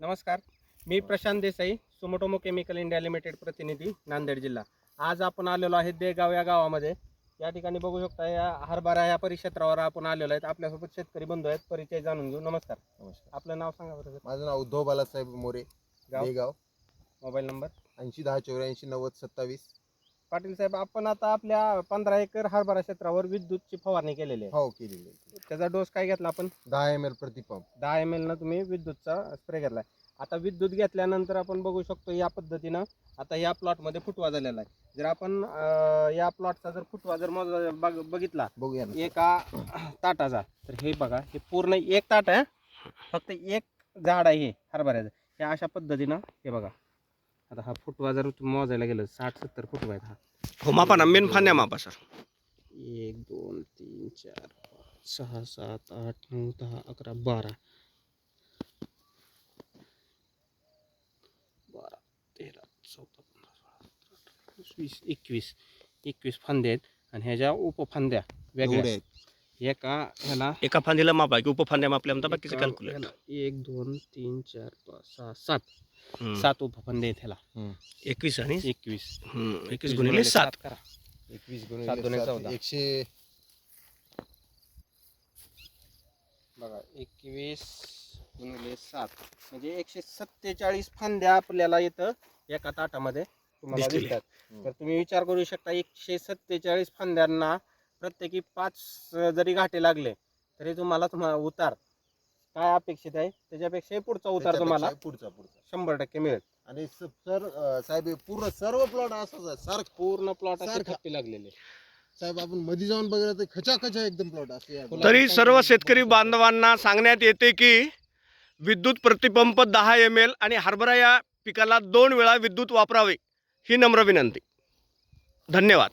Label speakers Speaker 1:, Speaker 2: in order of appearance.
Speaker 1: नमस्कार. मी Prashant Desai Sumitomo chemical India limited प्रतिनिधी नांदेड जिल्हा. आज आपण आलेलो आहे देगाव या गावामध्ये. या ठिकाणी बघू शकता या हरभरा या परिक्षेत्रावर आपण आलेलो आहेत. आपल्यासोबत शेतकरी बंधू आहेत. परिचय जाणून घेऊ. नमस्कार.
Speaker 2: नमस्कार.
Speaker 1: आपलं नाव सांगा बरं
Speaker 2: माझं नाव उद्धव बालासाहेब मोरे
Speaker 1: गाव? Mobile number?
Speaker 2: ऐंशी दहा चौऱ्याऐंशी नव्वद सत्तावीस.
Speaker 1: पाटील साहेब आपण आता आपल्या पंधरा एकर हरभरा क्षेत्रावर विद्युतची फवारणी केलेली आहे.
Speaker 2: हो केलेली आहे.
Speaker 1: त्याचा डोस काय घेतला आपण?
Speaker 2: दहा एम एल प्रतिपंप
Speaker 1: दहा एम एल न तुम्ही विद्युतचा स्प्रे घेतलाय. आता विद्युत घेतल्यानंतर आपण बघू शकतो या पद्धतीनं आता या प्लॉटमध्ये फुटवा झालेला आहे. जर आपण अं, या प्लॉटचा जर फुटवा जर मोज बघ- बघितला
Speaker 2: बघूया ना.
Speaker 1: एका ताटाचा तर हे बघा हे पूर्ण एक ताट आहे. फक्त एक झाड आहे हे हरभऱ्याचं. हे अशा पद्धतीनं हे बघा. आता हा फुटवा जर तुम्ही मोजायला गेलं साठ सत्तर फुटवा आहेत हा
Speaker 3: हो मापा ना मेन फांद्या मापा सर.
Speaker 1: एक दोन तीन चार पाच सहा सात आठ नऊ दहा अकरा बारा. बारा तेरा चौदा पंधरा सोळा सतरा अठरा एकोणीस वीस एकवीस. एकवीस फांद्या आहेत आणि ह्याच्या उपफांद्या वेगळ्या
Speaker 2: आहेत.
Speaker 1: एका ह्याला
Speaker 3: एका फांदीला मापा की उपफांद्या मापल्या म्हणता बाकीचं
Speaker 1: एका
Speaker 3: कॅल्क्युलेट
Speaker 1: ह्याला एक दोन तीन चार पाच सहा सात. सात उपफांद्या आहेत ह्याला.
Speaker 3: एकवीस आणि
Speaker 1: एकवीस.
Speaker 3: एकवीस गुणिले सात
Speaker 1: करा.
Speaker 2: एकवीस
Speaker 1: सात
Speaker 2: गुणिले. एकशे
Speaker 1: बघा एकवीस गुणिले सात. म्हणजे एकशे सत्तेचाळीस फांद्या आपल्याला इथं एका ताटामध्ये तुम्हाला. दिसतात. तर तुम्ही विचार करू शकता एकशे सत्तेचाळीस फांद्यांना प्रत्येकी पाच जरी घाटे लागले तरी तुम्हाला तुम्हाला उतार काय अपेक्षित आहे? त्याच्यापेक्षा पुढचा उतार तुम्हाला
Speaker 2: त्याच्यापेक्षा पुढचा पुढचा.
Speaker 1: शंभर टक्के मिळेल.
Speaker 2: आणि स- सर अं, साहेब हे पूर्ण सर्व प्लॉट असंच आहे सारखं
Speaker 1: पूर्ण प्लॉट
Speaker 2: सारखा.
Speaker 1: खप्पी लागलेले.
Speaker 2: साहेब आपण मध्ये जाऊन बघितलं तर खचाखचा एकदम प्लॉट
Speaker 1: फुला-
Speaker 3: तरी सर्व शेतकरी बांधवांना सांगण्यात येते की विद्युत प्रतिपंप दहा एम एल आणि हरभरा या पिकाला दोन वेळा विद्युत वापरावे ही नम्र विनंती. धन्यवाद.